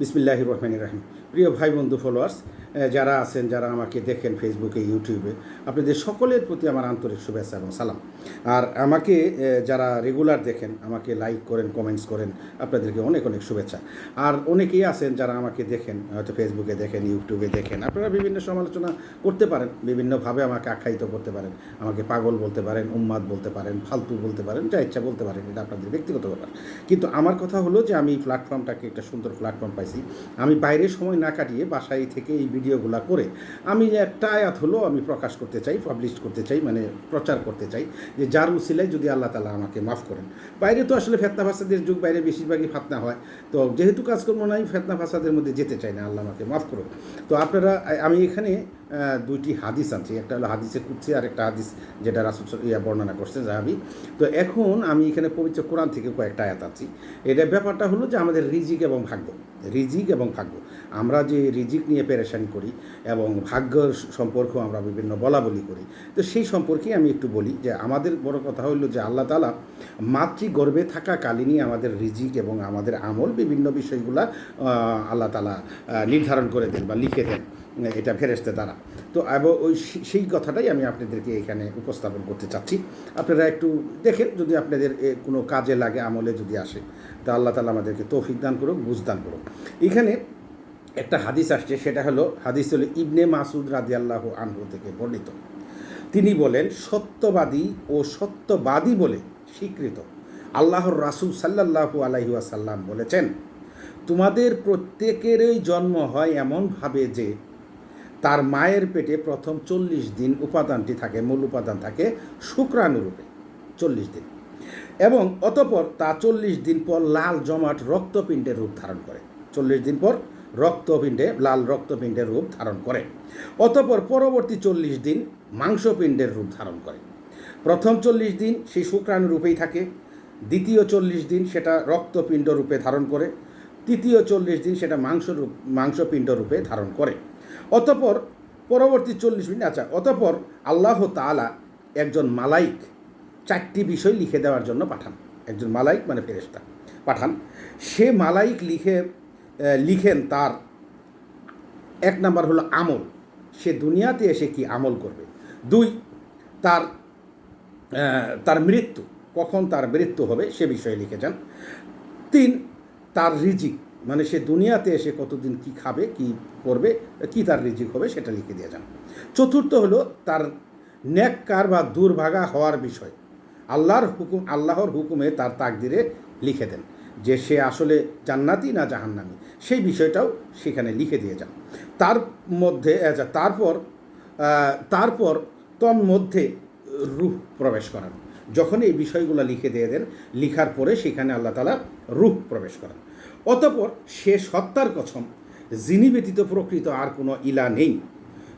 বিসমিল্লাহ রহমান রাহিম। প্রিয় ভাই, বন্ধু ফলোয়ার্স যারা আছেন, যারা আমাকে দেখেন ফেসবুকে ইউটিউবে আপনাদের সকলের প্রতি আমার আন্তরিক শুভেচ্ছা এবং সালাম। আর আমাকে যারা রেগুলার দেখেন, আমাকে লাইক করেন কমেন্টস করেন, আপনাদেরকে অনেক অনেক শুভেচ্ছা। আর অনেকেই আছেন যারা আমাকে দেখেন, হয়তো ফেসবুকে দেখেন ইউটিউবে দেখেন, আপনারা বিভিন্ন সমালোচনা করতে পারেন, বিভিন্নভাবে আমাকে আখ্যায়িত করতে পারেন, আমাকে পাগল বলতে পারেন, উম্মাদ বলতে পারেন, ফালতু বলতে পারেন, যা ইচ্ছা বলতে পারেন, এটা আপনাদের ব্যক্তিগত ব্যাপার। কিন্তু আমার কথা হলো যে আমি প্ল্যাটফর্মটাকে একটা সুন্দর প্ল্যাটফর্ম পাইছি। আমি বাইরে সময় না কাটিয়ে বাসায় থেকে এই ভিডিওগুলো করে আমি একটা আয়াত হলো আমি প্রকাশ করতে চাই পাবলিশ করতে চাই মানে প্রচার করতে চাই যে যার উসিলায় যদি আল্লাহ তালা আমাকে মাফ করেন। বাইরে তো আসলে ফেতনা ফাসাদের যুগ, বাইরে বেশিরভাগই ফাতনা হয়। তো যেহেতু কাজকর্ম নাই ফেতনা ফাসাদের মধ্যে যেতে চাই না, আল্লাহ আমাকে মাফ করুন তো আপনারা, আমি এখানে দুইটি হাদিস আনছি। একটা হলো হাদিসে কুচ্ছি আর একটা হাদিস যেটা রাসুল ইয়া বর্ণনা করছেন জাহাবি তো এখন আমি এখানে পবিত্র কোরআন থেকে কয়েকটা আয়াত আনছি। এটা ব্যাপারটা হলো যে আমাদের রিজিক এবং ভাগ্য। রিজিক এবং ভাগ্য। আমরা যে রিজিক নিয়ে প্যারেশান করি এবং ভাগ্য সম্পর্ক আমরা বিভিন্ন বলা বলি করি, তো সেই সম্পর্কেই আমি একটু বলি যে আমাদের বড় কথা হলো যে আল্লাহ তালা মাতৃ গর্ভে থাকাকালীনই আমাদের রিজিক এবং আমাদের আমল বিভিন্ন বিষয়গুলা আল্লাহ তালা নির্ধারণ করে দেন বা লিখে দেন। এটা ফেরেস্তে দ্বারা। তো এবং ওই সেই কথাটাই আমি আপনাদেরকে এখানে উপস্থাপন করতে চাচ্ছি। আপনারা একটু দেখেন, যদি আপনাদের কোনো কাজে লাগে, আমলে যদি আসে, তা আল্লাহ তালা আমাদেরকে তৌফিক দান করুক, বুঝ দান করুক। এখানে একটা হাদিস আসছে, সেটা হলো হাদিস হলো ইবনে মাসুদ রাজি আল্লাহ আনহু থেকে বর্ণিত। তিনি বলেন, সত্যবাদী ও সত্যবাদী বলে স্বীকৃত আল্লাহর রাসুল সাল্লাল্লাহু আলাইহি ওয়াসাল্লাম বলেছেন, তোমাদের প্রত্যেকেরই জন্ম হয় এমনভাবে যে তার মায়ের পেটে প্রথম চল্লিশ দিন উপাদানটি থাকে, মূল উপাদান থাকে শুক্রাণুরূপে, চল্লিশ দিন। এবং অতপর তা চল্লিশ দিন পর লাল জমাট রক্তপিণ্ডের রূপ ধারণ করে। চল্লিশ দিন পর রক্তপিণ্ডে, লাল রক্তপিণ্ডের রূপ ধারণ করে। অতপর পরবর্তী চল্লিশ দিন মাংসপিণ্ডের রূপ ধারণ করে। প্রথম চল্লিশ দিন সেই শুক্রাণু রূপেই থাকে, দ্বিতীয় চল্লিশ দিন সেটা রক্তপিণ্ড রূপে ধারণ করে, তৃতীয় চল্লিশ দিন সেটা মাংস রূপ মাংসপিণ্ড রূপে ধারণ করে। অতপর পরবর্তী চল্লিশ মিনিট আচ্ছা অতপর আল্লাহ তাআলা একজন মালাইক চারটি বিষয় লিখে দেওয়ার জন্য পাঠান। একজন মালাইক মানে ফেরেশতা পাঠান। সে মালাইক লিখে লিখেন তার এক নাম্বার হলো আমল। সে দুনিয়াতে এসে কি আমল করবে? দুই, তার তার মৃত্যু। কখন তার মৃত্যু হবে সে বিষয়ে লিখে যান। তিন, তার রিজিক। মানে সে দুনিয়াতে এসে কতদিন কি খাবে, কি করবে, কি তার রিজিক হবে সেটা লিখে দিয়ে যান। চতুর্থ হলো তার ন্যাক্কার বা দুর্ভাগা হওয়ার বিষয়। আল্লাহর হুকুম, আল্লাহর হুকুমে তার তাকদিরে লিখে দেন যে সে আসলে জান্নাতি না জাহান্নামি। সেই বিষয়টাও সেখানে লিখে দিয়ে যান। তার মধ্যে তারপর তারপর তন্মধ্যে রুহ প্রবেশ করান। যখন এই বিষয়গুলো লিখে দিয়ে দেন, লিখার পরে সেখানে আল্লাহ তালা রুহ প্রবেশ করান। অতপর সে সত্তার কসম যিনি ব্যতীত প্রকৃত আর কোনো ইলা নেই।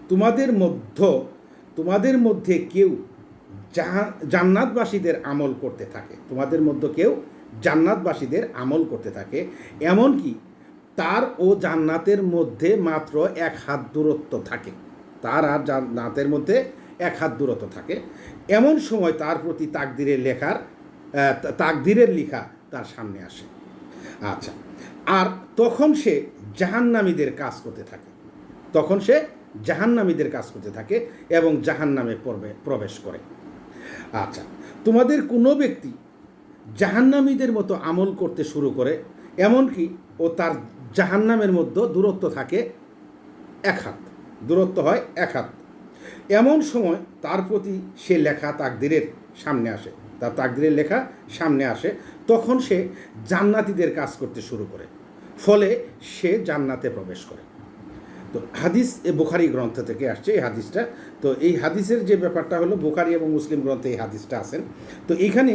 তোমাদের মধ্য, তোমাদের মধ্যে কেউ জান্নাতবাসীদের আমল করতে থাকে। তোমাদের মধ্যে কেউ জান্নাতবাসীদের আমল করতে থাকে। এমনকি তার ও জান্নাতের মধ্যে মাত্র এক হাত দূরত্ব থাকে। তার আর জান্নাতের মধ্যে এক হাত দূরত্ব থাকে। এমন সময় তার প্রতি তাকদিরের লেখার তাকদিরের লেখা তার সামনে আসে। আচ্ছা আর তখন সে জাহান্নামীদের কাজ করতে থাকে। তখন সে জাহান্নামীদের কাজ করতে থাকে এবং জাহান্নামে পর্বে প্রবেশ করে। আচ্ছা তোমাদের কোনো ব্যক্তি জাহান্নামীদের মতো আমল করতে শুরু করে, এমনকি ও তার জাহান্নামের মধ্যে দূরত্ব থাকে এক হাত, দূরত্ব হয় এক হাত। এমন সময় তার প্রতি সে লেখা তাকদিরের সামনে আসে। তার তাকদিরের লেখা সামনে আসে, তখন সে জান্নাতীদের কাজ করতে শুরু করে। ফলে সে জান্নাতে প্রবেশ করে। তো হাদিস এ বুখারি গ্রন্থ থেকে আসছে এই হাদিসটা। তো এই হাদিসের যে ব্যাপারটা হলো বুখারি এবং মুসলিম গ্রন্থে এই হাদিসটা আছেন। তো এখানে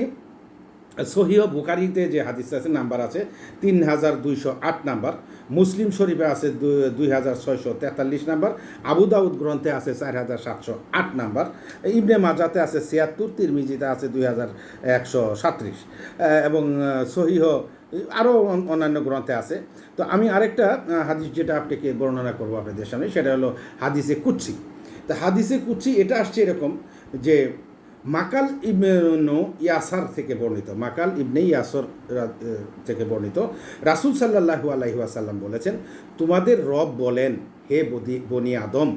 সহিহ বুখারিতে যে হাদিস আছে, নাম্বার আছে তিন হাজার দুইশো আট নাম্বার। মুসলিম শরীফে আছে দুই হাজার ছয়শো তেতাল্লিশ নাম্বার। আবু দাউদ গ্রন্থে আছে চার হাজার সাতশো আট নাম্বার। ইবনে মাজাতে আছে ছিয়াত্তর, তিরমিজিতে আছে দুই হাজার একশো সাত্রিশ। এবং সহিহ আরও অন্যান্য গ্রন্থে আছে। তো আমি আরেকটা হাদিস যেটা আপনাকে বর্ণনা করব আপনাদের সামনে, সেটা হলো হাদিসে কুচ্ছি তা হাদিসে কুচ্ছি এটা আসছে এরকম যে মাকাল ইবনু ইয়াসার থেকে বর্ণিত, মাকাল ইবনে ইয়াসর থেকে বর্ণিত। রাসুল সাল্লাহু আলাইহি আসাল্লাম বলেছেন, তোমাদের রব বলেন, হে বদি, বনি আদম,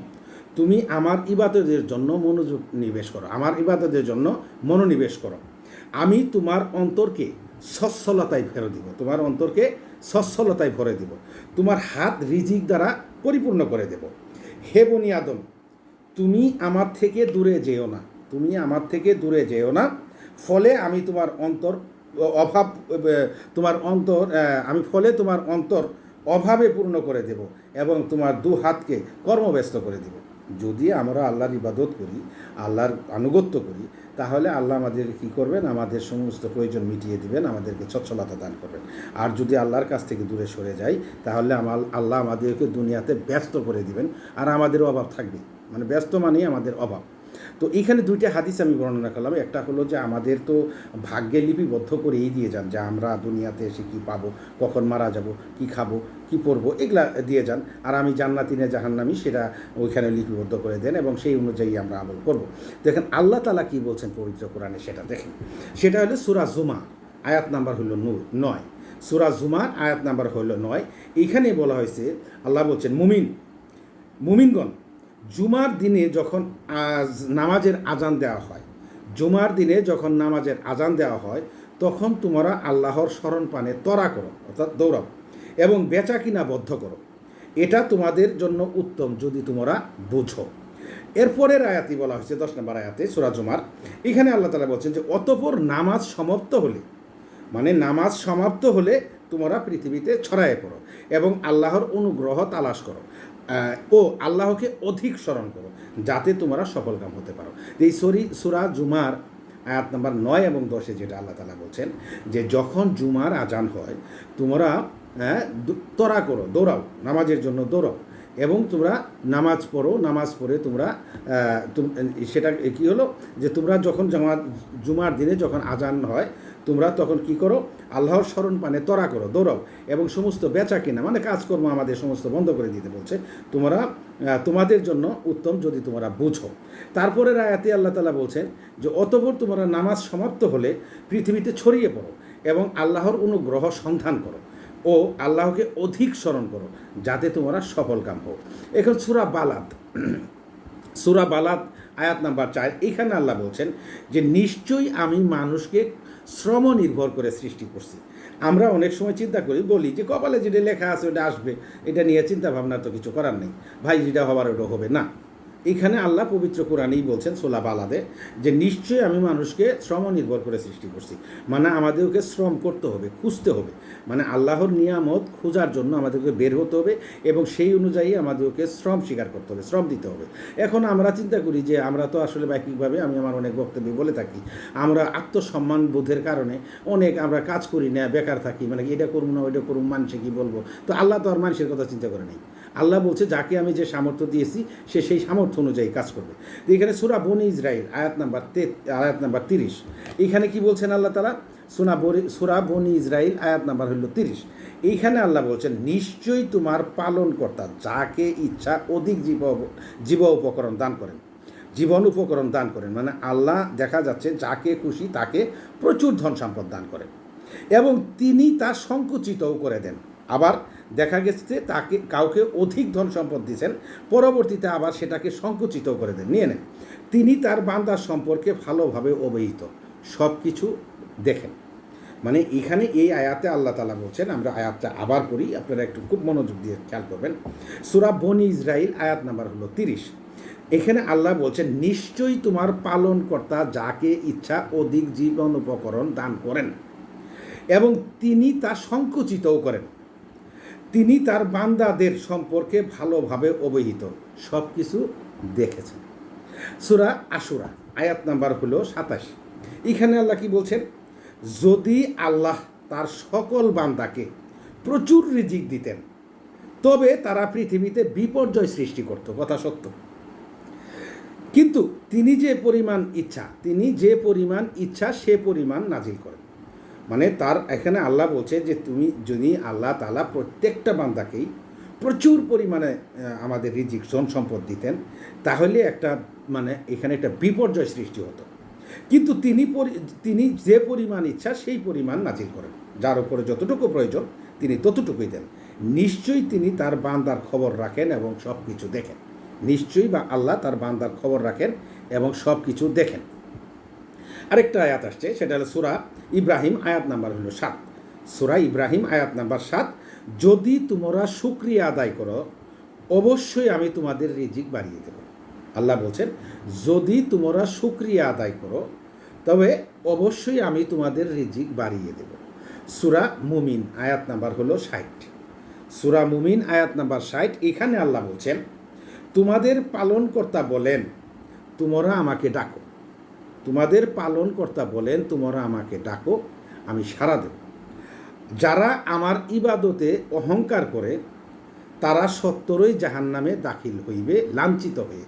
তুমি আমার ইবাদতের জন্য মনোযোগ নিবেশ করো, আমার ইবাদতের জন্য মনোনিবেশ করো। আমি তোমার অন্তরকে সচ্ছলতায় ফেরত দিব। তোমার অন্তরকে সচ্ছলতায় ভরে দিব। তোমার হাত রিজিক দ্বারা পরিপূর্ণ করে দেব। হে বনি আদম, তুমি আমার থেকে দূরে যেও না। তুমি আমার থেকে দূরে যেও না। ফলে আমি তোমার অন্তর, অভাব, তোমার অন্তর আমি ফলে তোমার অন্তর অভাবে পূর্ণ করে দেব এবং তোমার দু হাতকে কর্মব্যস্ত করে দেব। যদি আমরা আল্লাহর ইবাদত করি, আল্লাহর আনুগত্য করি, তাহলে আল্লাহ আমাদের কী করবেন? আমাদের সমস্ত প্রয়োজন মিটিয়ে দিবেন, আমাদেরকে সচ্ছলতা দান করবেন। আর যদি আল্লাহর কাছ থেকে দূরে সরে যাই, তাহলে আমার আল্লাহ আমাদেরকে দুনিয়াতে ব্যস্ত করে দিবেন। আর আমাদের অভাব থাকবে। মানে ব্যস্ত মানেই আমাদের অভাব। তো এখানে দুইটা হাদিস আমি বর্ণনা করলাম। একটা হলো যে আমাদের তো ভাগ্যে লিপিবদ্ধ করেই দিয়ে যান, যে আমরা দুনিয়াতে এসে কী পাবো, কখন মারা যাব, কি খাব, কি পরবো, এগুলা দিয়ে যান। আর আমি জান্নাতি না জাহান্নামি, সেটা ওইখানে লিপিবদ্ধ করে দেন এবং সেই অনুযায়ী আমরা আমল করব। দেখেন, আল্লাহ তালা কি বলছেন পবিত্র কোরআনে সেটা দেখেন। সেটা হলো সুরা জুমা আয়াত নাম্বার হলো নয়। সুরা জুমার, আয়াত নাম্বার হলো নয়। এইখানে বলা হয়েছে, আল্লাহ বলছেন, মুমিন, মুমিনগণ জুমার দিনে যখন আজ নামাজের আজান দেওয়া হয়, জুমার দিনে যখন নামাজের আজান দেওয়া হয়, তখন তোমরা আল্লাহর স্মরণ পানে তরা করো, অর্থাৎ দৌড়াও এবং বেচা কিনা বদ্ধ করো। এটা তোমাদের জন্য উত্তম যদি তোমরা বুঝো। এরপরের আয়াতি বলা হয়েছে, দশ নম্বর আয়াতে, সুরা জুমার। এখানে আল্লাহ তালা বলছেন যে, অতপর নামাজ সমাপ্ত হলে মানে নামাজ সমাপ্ত হলে তোমরা পৃথিবীতে ছড়ায়ে পড়ো এবং আল্লাহর অনুগ্রহ তালাশ করো। ও আল্লাহকে অধিক স্মরণ করো, যাতে তোমরা সফল কাম হতে পারো। এই সরি সুরা জুমার আয়াত নাম্বার নয় এবং দশে যেটা আল্লাহ তালা বলছেন যে, যখন জুমার আজান হয়, তোমরা তরা করো, দৌড়াও, নামাজের জন্য দৌড়াও। এবং তোমরা নামাজ পড়ো, নামাজ পড়ে তোমরা সেটা কি হলো? যে তোমরা যখন জামাত, জুমার দিনে যখন আজান হয়, তোমরা তখন কি করো? আল্লাহর স্মরণ পানে তরা করো, দৌড়াও এবং সমস্ত বেচা কিনা মানে কাজকর্ম আমাদের সমস্ত বন্ধ করে দিতে বলছে। তোমরা তোমাদের জন্য উত্তম যদি তোমরা বুঝো। তারপরে আয়াতে আল্লাহ তালা বলছেন যে, অতপর তোমরা নামাজ সমাপ্ত হলে পৃথিবীতে ছড়িয়ে পড়ো এবং আল্লাহর অনুগ্রহ সন্ধান করো। ও আল্লাহকে অধিক স্মরণ করো, যাতে তোমরা সফলকাম হও। এখন সুরা বালাদ। সুরা বালাদ, আয়াত নাম্বার চার, এখানে আল্লাহ বলছেন যে, নিশ্চয়ই আমি মানুষকে শ্রম নির্ভর করে সৃষ্টি করছি। আমরা অনেক সময় চিন্তা করি, বলি যে, কপালে যেটা লেখা আছে, ওটা আসবে। এটা নিয়ে চিন্তা ভাবনা তো কিছু করার নেই। ভাই, যেটা হবার ওটা হবে না। এখানে আল্লাহ পবিত্র কোরআনেই বলছেন সোলা বালাদে যে নিশ্চয়ই আমি মানুষকে শ্রম নির্ভর করে সৃষ্টি করছি। মানে আমাদেরকে শ্রম করতে হবে, খুঁজতে হবে। মানে আল্লাহর নিয়ামত খোঁজার জন্য আমাদেরকে বের হতে হবে এবং সেই অনুযায়ী আমাদেরকে শ্রম স্বীকার করতে হবে, শ্রম দিতে হবে। এখন আমরা চিন্তা করি যে আমরা তো আসলে বাহ্যিকভাবে আমি আমার অনেক বক্তব্যে বলে থাকি, আমরা আত্মসম্মান বোধের কারণে অনেক আমরা কাজ করি না, বেকার থাকি মানে এটা করব না, ওইটা করব, মানুষে কী বলব? তো আল্লাহ তো আর মানুষের কথা চিন্তা করে নেই। আল্লাহ বলছে, যাকে আমি যে সামর্থ্য দিয়েছি, সে সেই সামর্থ্য অনুযায়ী কাজ করবে। তো এখানে সুরা বনি ইসরাইল, আয়াত নাম্বার তে আয়াত নাম্বার তিরিশ। এখানে কি বলছেন আল্লাহ তালা সুনা বনি, সুরা বনি ইসরাইল, আয়াত নাম্বার হইল তিরিশ। এইখানে আল্লাহ বলছেন, নিশ্চয়ই তোমার পালনকর্তা যাকে ইচ্ছা অধিক জীব জীব উপকরণ দান করেন, জীবন উপকরণ দান করেন মানে আল্লাহ দেখা যাচ্ছে যাকে খুশি তাকে প্রচুর ধন সম্পদ দান করেন এবং তিনি তা সংকুচিতও করে দেন। আবার দেখা গেছে তাকে, কাউকে অধিক ধন সম্পদ দিয়েছেন, পরবর্তীতে আবার সেটাকে সংকুচিত করে দেন, নিয়ে নেন। তিনি তার বান্দার সম্পর্কে ভালোভাবে অবহিত। সব কিছু দেখেন। মানে এখানে এই আয়াতে আল্লাহ তালা বলছেন, আমরা আয়াতটা আবার পড়ি, আপনারা একটু খুব মনোযোগ দিয়ে খেয়াল করবেন। সুরা বনি ইসরাইল আয়াত নাম্বার হলো তিরিশ। এখানে আল্লাহ বলছেন, নিশ্চয়ই তোমার পালনকর্তা যাকে ইচ্ছা অধিক জীবন উপকরণ দান করেন এবং তিনি তা সংকুচিতও করেন। তিনি তার বান্দাদের সম্পর্কে ভালোভাবে অবহিত। সব কিছু দেখেছেন। সুরা আশুরা, আয়াত নাম্বার হলো সাতাশ। এখানে আল্লাহ কি বলছেন? যদি আল্লাহ তার সকল বান্দাকে প্রচুর রিজিক দিতেন, তবে তারা পৃথিবীতে বিপর্যয় সৃষ্টি করত, কথা সত্য। কিন্তু তিনি যে পরিমাণ ইচ্ছা, তিনি যে পরিমাণ ইচ্ছা সে পরিমাণ নাজিল করেন। মানে তার এখানে আল্লাহ বলছে যে তুমি যদি আল্লাহ তালা প্রত্যেকটা বান্দাকেই প্রচুর পরিমাণে আমাদের রিজিক সম্পদ দিতেন, তাহলে একটা মানে এখানে একটা বিপর্যয় সৃষ্টি হতো। কিন্তু তিনি তিনি যে পরিমাণ ইচ্ছা সেই পরিমাণ নাজিল করেন। যার উপরে যতটুকু প্রয়োজন, তিনি ততটুকুই দেন। নিশ্চয়ই তিনি তার বান্দার খবর রাখেন এবং সব কিছু দেখেন। নিশ্চয়ই বা আল্লাহ তার বান্দার খবর রাখেন এবং সব কিছু দেখেন। আরেকটা আয়াত আসছে, সেটা হলো সুরা ইব্রাহিম, আয়াত নাম্বার হলো সাত। সুরা ইব্রাহিম, আয়াত নাম্বার সাত, যদি তোমরা শুক্রিয়া আদায় করো, অবশ্যই আমি তোমাদের রিজিক বাড়িয়ে দেব। আল্লাহ বলছেন, যদি তোমরা শুক্রিয়া আদায় করো, তবে অবশ্যই আমি তোমাদের রিজিক বাড়িয়ে দেব। সুরা মুমিন, আয়াত নাম্বার হলো ষাট। সুরা মুমিন, আয়াত নাম্বার ষাট, এখানে আল্লাহ বলছেন, তোমাদের পালনকর্তা বলেন, তোমরা আমাকে ডাকো। তোমাদের পালনকর্তা বলেন, তোমরা আমাকে ডাকো, আমি সাড়া দেব। যারা আমার ইবাদতে অহংকার করে, তারা সত্তরই জাহান্নামে দাখিল হইবে, লাঞ্ছিত হয়ে।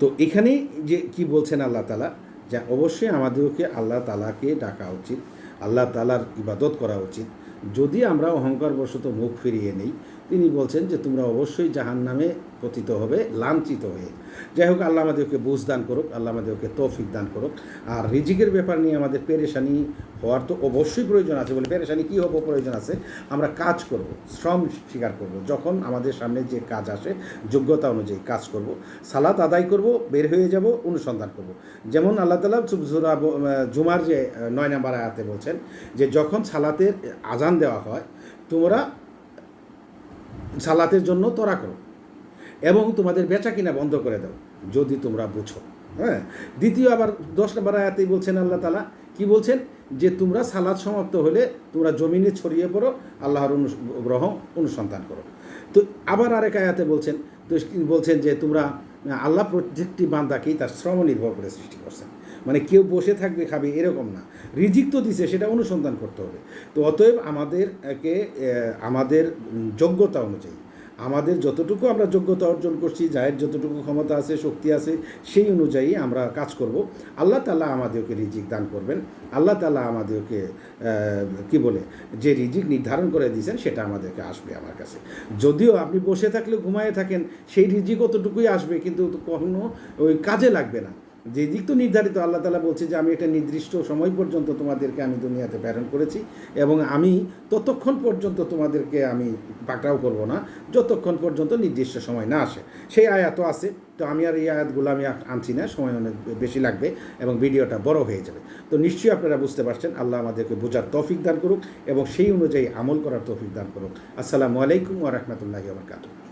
তো এখানে যে কি বলছেন আল্লাহ তালা যে অবশ্যই আমাদেরকে আল্লাহ তালাকে ডাকা উচিত, আল্লাহ তালার ইবাদত করা উচিত। যদি আমরা অহংকারবশত মুখ ফিরিয়ে নেই তিনি বলছেন যে তোমরা অবশ্যই জাহান নামে পতিত হবে, লাঞ্ছিত হয়ে। যাই হোক, আল্লাহ আমাদেরকে বুঝ দান করুক, আল্লাহ আমাদেরকে তৌফিক দান করুক। আর রিজিকের ব্যাপার নিয়ে আমাদের পেরেশানি হওয়ার তো অবশ্যই প্রয়োজন আছে বলে, পেরেশানি কী হব, প্রয়োজন আছে। আমরা কাজ করব, শ্রম স্বীকার করব। যখন আমাদের সামনে যে কাজ আসে, যোগ্যতা অনুযায়ী কাজ করব, সালাত আদায় করব, বের হয়ে যাব, অনুসন্ধান করব। যেমন আল্লাহ তালা সুরা জুমার যে নয় নাম্বার আয়াতে বলছেন যে, যখন সালাতের আজান দেওয়া হয়, তোমরা সালাতের জন্য তোরা করো। এবং তোমাদের বেচা কিনা বন্ধ করে দাও, যদি তোমরা বুঝো। হ্যাঁ? দ্বিতীয় আবার দশ নম্বর আয়াতেই বলছেন আল্লাহ তালা কি বলছেন? যে তোমরা সালাদ সমাপ্ত হলে তোমরা জমিনে ছড়িয়ে পড়ো, আল্লাহর অনুগ্রহ অনুসন্ধান করো। তো আবার আরেক আয়াতে বলছেন, তো বলছেন যে তোমরা, আল্লাহ প্রত্যেকটি বান্দাকেই তার শ্রম নির্ভর করে সৃষ্টি করছেন। মানে কেউ বসে থাকবে, খাবে, এরকম না। রিজিক তো দিছে, সেটা অনুসন্ধান করতে হবে। তো অতএব আমাদেরকে আমাদের যোগ্যতা অনুযায়ী, আমাদের যতটুকু আমরা যোগ্যতা অর্জন করছি, যায়ের যতটুকু ক্ষমতা আছে, শক্তি আছে, সেই অনুযায়ী আমরা কাজ করব। আল্লাহ তালা আমাদেরকে রিজিক দান করবেন। আল্লাহ তালা আমাদেরকে কি বলে, যে রিজিক নির্ধারণ করে দিয়েছেন, সেটা আমাদেরকে আসবে আমার কাছে। যদিও আপনি বসে থাকলে ঘুমায়ে থাকেন, সেই রিজিক অতটুকুই আসবে, কিন্তু কখনো ওই কাজে লাগবে না। যে দিক তো নির্ধারিত, আল্লাহ তালা বলছে যে আমি একটা নির্দিষ্ট সময় পর্যন্ত তোমাদেরকে আমি দুনিয়াতে প্রেরণ করেছি এবং আমি ততক্ষণ পর্যন্ত তোমাদেরকে আমি পাকড়াও করব না, যতক্ষণ পর্যন্ত নির্দিষ্ট সময় না আসে। সেই আয়াতও আছে, তো আমি আর এই আয়াতগুলো আমি আনছি না, সময় অনেক বেশি লাগবে এবং ভিডিওটা বড় হয়ে যাবে। তো নিশ্চয়ই আপনারা বুঝতে পারছেন, আল্লাহ আমাদেরকে বোঝার তৌফিক দান করুক এবং সেই অনুযায়ী আমল করার তৌফিক দান করুক। আসসালামু আলাইকুম ওয়া রাহমাতুল্লাহি ওয়া বারাকাতুহু।